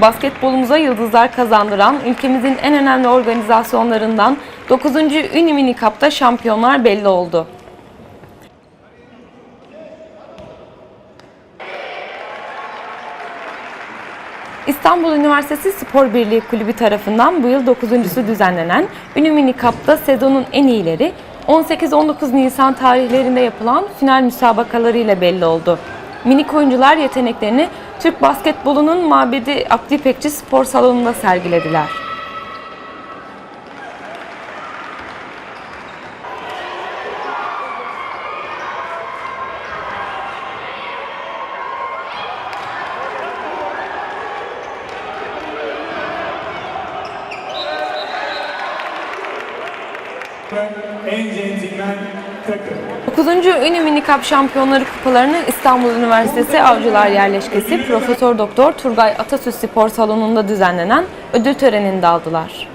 basketbolumuza yıldızlar kazandıran ülkemizin en önemli organizasyonlarından 9. Unimini Cup'ta şampiyonlar belli oldu. İstanbul Üniversitesi Spor Birliği Kulübü tarafından bu yıl 9.sü düzenlenen Unimini Cup'ta sezonun en iyileri 18-19 Nisan tarihlerinde yapılan final müsabakalarıyla belli oldu. Minik oyuncular yeteneklerini Türk basketbolunun mabedi Abdi İpekçi Spor Salonu'nda sergilediler. en centilmen. 9. Ünlü Mini Cup Şampiyonları kupalarını İstanbul Üniversitesi Avcılar Yerleşkesi Profesör Doktor Turgay Atasüs Spor Salonu'nda düzenlenen ödül töreninde aldılar.